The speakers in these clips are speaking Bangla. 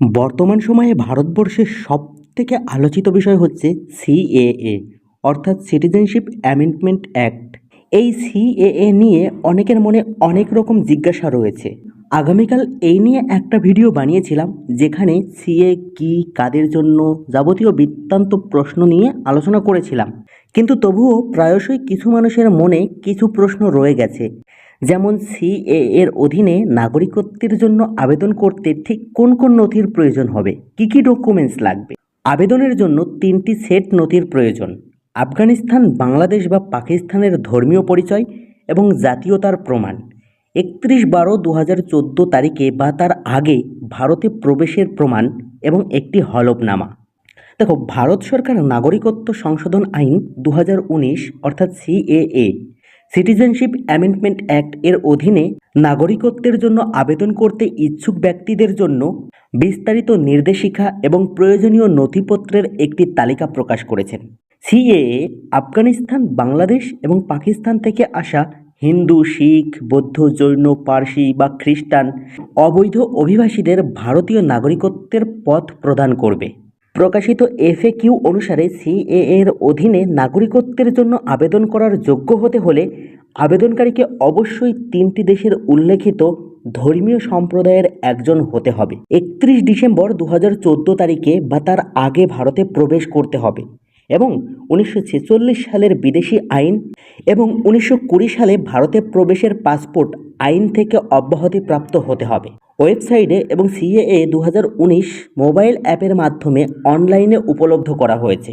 বর্তমান সময়ে ভারতবর্ষের সব থেকে আলোচিত বিষয় হচ্ছে সিএএ অর্থাৎ সিটিজেনশিপ অ্যামেন্ডমেন্ট অ্যাক্ট এই সিএএ নিয়ে অনেকের মনে অনেক রকম জিজ্ঞাসা রয়েছে। আগামীকাল এই নিয়ে একটা ভিডিও বানিয়েছিলাম, যেখানে সিএ কি, কাদের জন্য যাবতীয় বৃত্তান্ত প্রশ্ন নিয়ে আলোচনা করেছিলাম। কিন্তু তবুও প্রায়শই কিছু মানুষের মনে কিছু প্রশ্ন রয়ে গেছে। যেমন সিএ এর অধীনে নাগরিকত্বের জন্য আবেদন করতে ঠিক কোন কোন নথির প্রয়োজন হবে? কি কি ডকুমেন্টস লাগবে? আবেদনের জন্য তিনটি সেট নথির প্রয়োজন। আফগানিস্তান, বাংলাদেশ বা পাকিস্তানের ধর্মীয় পরিচয় এবং জাতীয়তার প্রমাণ। একত্রিশ বারো দু হাজার চোদ্দ তারিখে বা তার আগে ভারতে প্রবেশের প্রমাণ এবং একটি হলফনামা। দেখো, ভারত সরকার নাগরিকত্ব সংশোধন আইন দু হাজার উনিশ, অর্থাৎ সিএএ সিটিজেনশিপ অ্যামেন্ডমেন্ট অ্যাক্ট এর অধীনে নাগরিকত্বের জন্য আবেদন করতে ইচ্ছুক ব্যক্তিদের জন্য বিস্তারিত নির্দেশিকা এবং প্রয়োজনীয় নথিপত্রের একটি তালিকা প্রকাশ করেছেন। সিএএ, আফগানিস্তান, বাংলাদেশ এবং পাকিস্তান থেকে আসা হিন্দু, শিখ, বৌদ্ধ, জৈন, পার্সি বা খ্রিস্টান অবৈধ অভিবাসীদের ভারতীয় নাগরিকত্বের পথ প্রদান করবে। প্রকাশিত এফএ কিউ অনুসারে সিএ এর অধীনে নাগরিকত্বের জন্য আবেদন করার যোগ্য হতে হলে আবেদনকারীকে অবশ্যই তিনটি দেশের উল্লেখিত ধর্মীয় সম্প্রদায়ের একজন হতে হবে। একত্রিশ ডিসেম্বর দু হাজার চোদ্দ তারিখে বা তার আগে ভারতে প্রবেশ করতে হবে এবং উনিশশো ছেচল্লিশ সালের বিদেশি আইন এবং উনিশশো কুড়ি সালে ভারতে প্রবেশের পাসপোর্ট আইন থেকে অব্যাহতিপ্রাপ্ত হতে হবে। ওয়েবসাইটে এবং সিএএ দু হাজার উনিশ মোবাইল অ্যাপের মাধ্যমে অনলাইনে উপলব্ধ করা হয়েছে।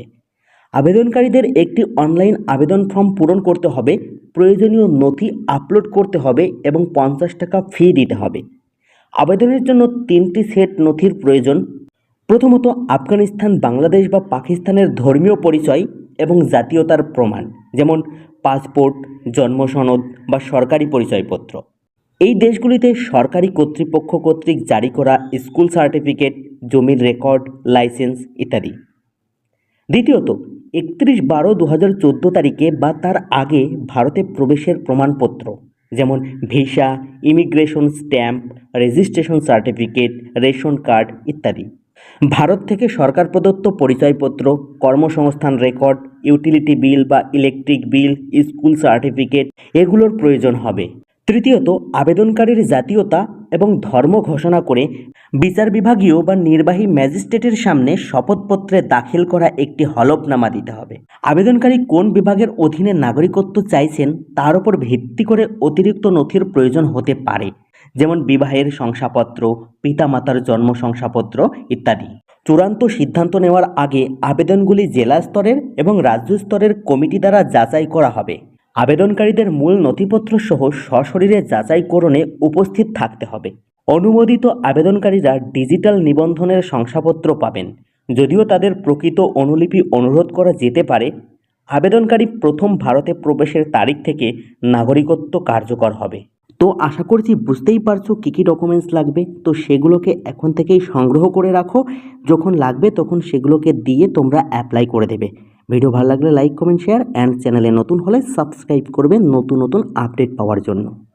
আবেদনকারীদের একটি অনলাইন আবেদন ফর্ম পূরণ করতে হবে, প্রয়োজনীয় নথি আপলোড করতে হবে এবং পঞ্চাশ টাকা ফি দিতে হবে। আবেদনের জন্য তিনটি সেট নথির প্রয়োজন। প্রথমত, আফগানিস্তান, বাংলাদেশ বা পাকিস্তানের ধর্মীয় পরিচয় এবং জাতীয়তার প্রমাণ, যেমন পাসপোর্ট, জন্ম সনদ বা সরকারি পরিচয়পত্র। এই দেশগুলিতে সরকারি কর্তৃপক্ষ কর্তৃক জারি করা স্কুল সার্টিফিকেট, জমির রেকর্ড, লাইসেন্স ইত্যাদি। দ্বিতীয়ত, একত্রিশ বারো দু হাজার তারিখে বা তার আগে ভারতে প্রবেশের প্রমাণপত্র, যেমন visa, immigration stamp, registration certificate, ration card ইত্যাদি। ভারত থেকে সরকার প্রদত্ত পরিচয়পত্র, কর্মসংস্থান রেকর্ড, ইউটিলিটি বিল বা ইলেকট্রিক বিল, স্কুল সার্টিফিকেট, এগুলোর প্রয়োজন হবে। তৃতীয়ত, আবেদনকারীর জাতীয়তা এবং ধর্ম ঘোষণা করে বিচার বিভাগীয় বা নির্বাহী ম্যাজিস্ট্রেটের সামনে শপথপত্রে দাখিল করা একটি হলফনামা দিতে হবে। আবেদনকারী কোন বিভাগের অধীনে নাগরিকত্ব চাইছেন তার উপর ভিত্তি করে অতিরিক্ত নথির প্রয়োজন হতে পারে, যেমন বিবাহের শংসাপত্র, পিতামাতার জন্ম শংসাপত্র ইত্যাদি। চূড়ান্ত সিদ্ধান্ত নেওয়ার আগে আবেদনগুলি জেলা স্তরের এবং রাজ্য স্তরের কমিটি দ্বারা যাচাই করা হবে। আবেদনকারীদের মূল নথিপত্র সহ সশরীরে যাচাইকরণে উপস্থিত থাকতে হবে। অনুমোদিত আবেদনকারীরা ডিজিটাল নিবন্ধনের শংসাপত্র পাবেন। যদিও তাদের প্রকৃত অনুলিপি অনুরোধ করা যেতে পারে, আবেদনকারী প্রথম ভারতে প্রবেশের তারিখ থেকে নাগরিকত্ব কার্যকর হবে। তো আশা করছি বুঝতেই পারছ কী কী ডকুমেন্টস লাগবে। তো সেগুলোকে এখন থেকেই সংগ্রহ করে রাখো। যখন লাগবে তখন সেগুলোকে দিয়ে তোমরা অ্যাপ্লাই করে দেবে। ভিডিও ভালো লাগলে লাইক কমেন্ট শেয়ার অ্যান্ড চ্যানেলে নতুন হলে সাবস্ক্রাইব করবেন নতুন নতুন আপডেট পাওয়ার জন্য।